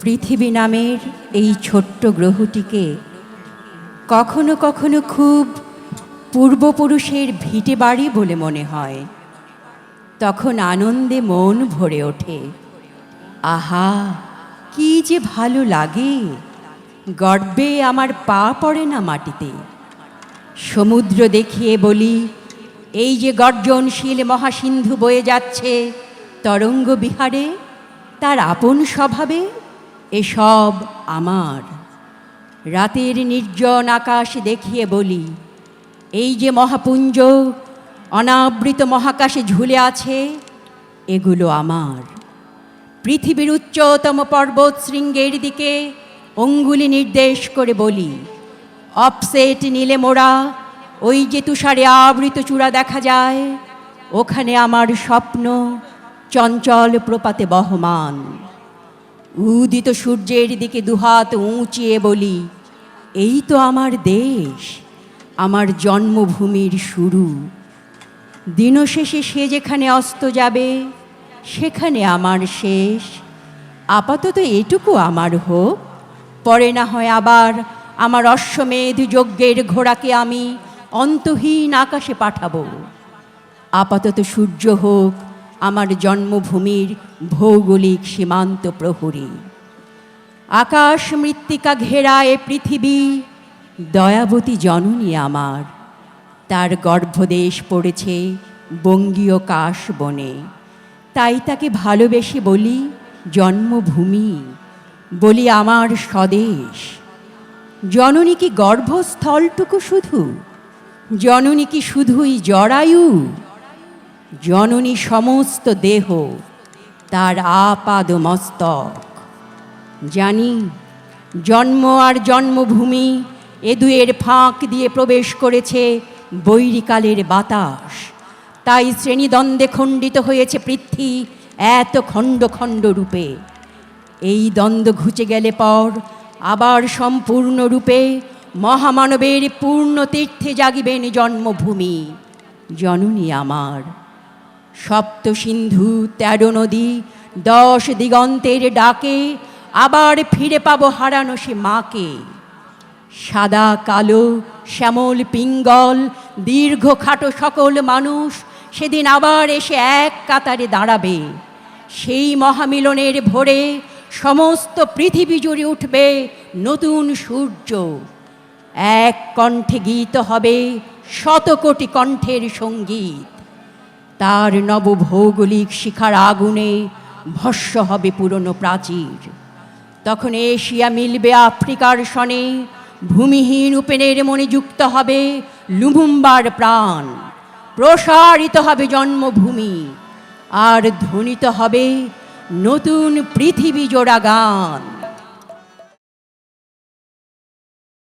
পৃথিবী নামের এই ছোট্ট গ্রহটিকে কখনো কখনো খুব পূর্বপুরুষের ভিটে বাড়ি বলে মনে হয়। তখন আনন্দে মন ভরে ওঠে। আহা, কি যে ভালো লাগে। গর্বে আমার পা পড়ে না মাটিতে। সমুদ্র দেখিয়ে বলি, এই যে গর্জনশীল মহাসিন্ধু বয়ে যাচ্ছে, তরঙ্গ বিহারে তার আপন স্বভাবে এসব আমার। রাতের নির্জন আকাশ দেখিয়ে বলি, এই যে মহাপুঞ্জ, অনাবৃত মহাকাশে ঝুলে আছে, এগুলো আমার। পৃথিবীর উচ্চতম পর্বত শৃঙ্গের দিকে অঙ্গুলি নির্দেশ করে বলি অপসেট নীলে মোড়া, ওই যে তুষারে আবৃত চূড়া দেখা যায়, ওখানে আমার স্বপ্ন চঞ্চল প্রপাতে বহমান। উদিত সূর্যের দিকে দুহাত উঁচিয়ে বলি, এই তো আমার দেশ, আমার জন্মভূমির শুরু। দিনশেষে সে যেখানে অস্ত যাবে, সেখানে আমার শেষ। আপাতত এটুকু আমার হোক, পরে না হয় আবার আমার অশ্বমেধ যজ্ঞের ঘোড়াকে আমি অন্তহীন আকাশে পাঠাবো। আপাতত সূর্য হোক আমার জন্মভূমির ভৌগোলিক সীমান্ত প্রহরী। আকাশ মৃত্তিকা ঘেরা এ পৃথিবী, দয়াবতী জননী আমার। তার গর্ভদেশ পড়েছে বঙ্গীয় কাশ বনে তাই তাকে ভালোবেসে বলি জন্মভূমি, বলি আমার স্বদেশ। জননী কি গর্ভস্থলটুকু শুধু? জননী কি শুধুই জরায়ু? জননী সমস্ত দেহ, তার আপাদ মস্তক জানি, জন্ম আর জন্মভূমি এ দুয়ের ফাঁক দিয়ে প্রবেশ করেছে বৈরিকালের বাতাস। তাই শ্রেণীদ্বন্দ্বে খণ্ডিত হয়েছে পৃথ্বী এত খণ্ড খণ্ড রূপে। এই দ্বন্দ্ব ঘুচে গেলে পর আবার সম্পূর্ণরূপে মহামানবের পূর্ণ তীর্থে জাগিবেন জন্মভূমি। জননী আমার। সপ্ত সিন্ধু তেরো নদী, দশ দিগন্তের ডাকে, আবার ফিরে পাবো হারানো সে মাকে। সাদা, কালো, শ্যামল, পিঙ্গল, দীর্ঘ খাটো সকল মানুষ সেদিন আবার এসে এক কাতারে দাঁড়াবে। সেই মহামিলনের ভোরে সমস্ত পৃথিবী জুড়ে উঠবে নতুন সূর্য। এক কণ্ঠে গীত হবে শত কোটি কণ্ঠের সংগীত। তার নবভৌগোলিক শিখার আগুনে ভস্য হবে পুরনো প্রাচীর। তখন এশিয়া মিলবে আফ্রিকার সনে ভূমিহীন উপেনের মনে যুক্ত হবে লুমুম্বার প্রাণ। প্রসারিত হবে জন্মভূমি, আর ধ্বনিত হবে নতুন পৃথিবী জোড়া গান।